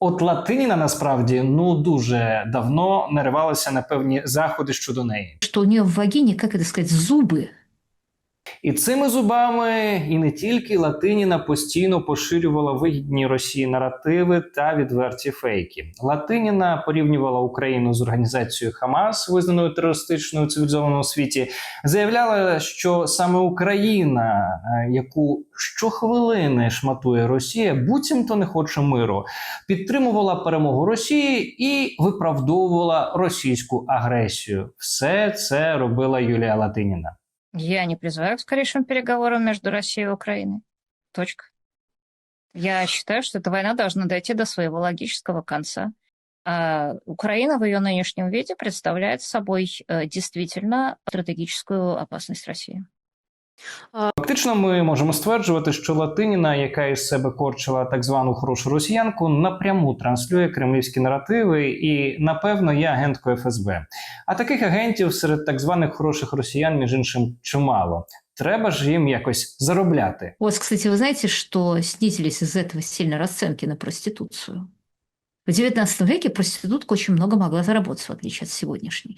От Латиніна насправді ну дуже давно наривалася на певні заходи щодо неї. Що у нее в вагіні, як це сказати, зубы. І цими зубами, і не тільки Латиніна постійно поширювала вигідні Росії наративи та відверті фейки. Латиніна порівнювала Україну з організацією Хамас, визнаною терористичною у цивілізованому світі, заявляла, що саме Україна, е, яку щохвилини шматує Росія, буцімто не хоче миру, підтримувала перемогу Росії і виправдовувала російську агресію. Все це робила Юлія Латиніна. Я не призываю к скорейшим переговорам между Россией и Украиной. Точка. Я считаю, что эта война должна дойти до своего логического конца. А Украина в ее нынешнем виде представляет собой э, действительно стратегическую опасность России. Фактично, ми можемо стверджувати, що Латиніна, яка із себе корчила так звану хорошу росіянку, напряму транслює кремлівські наративи і, напевно, є агенткою ФСБ. А таких агентів серед так званих хороших росіян, між іншим, чимало. Треба ж їм якось заробляти. У кстати, вы знаете, что снизились из этого сильно расценки на проституцию? В XIX веке проститутка очень много могла заработать, в отличие от сегодняшней.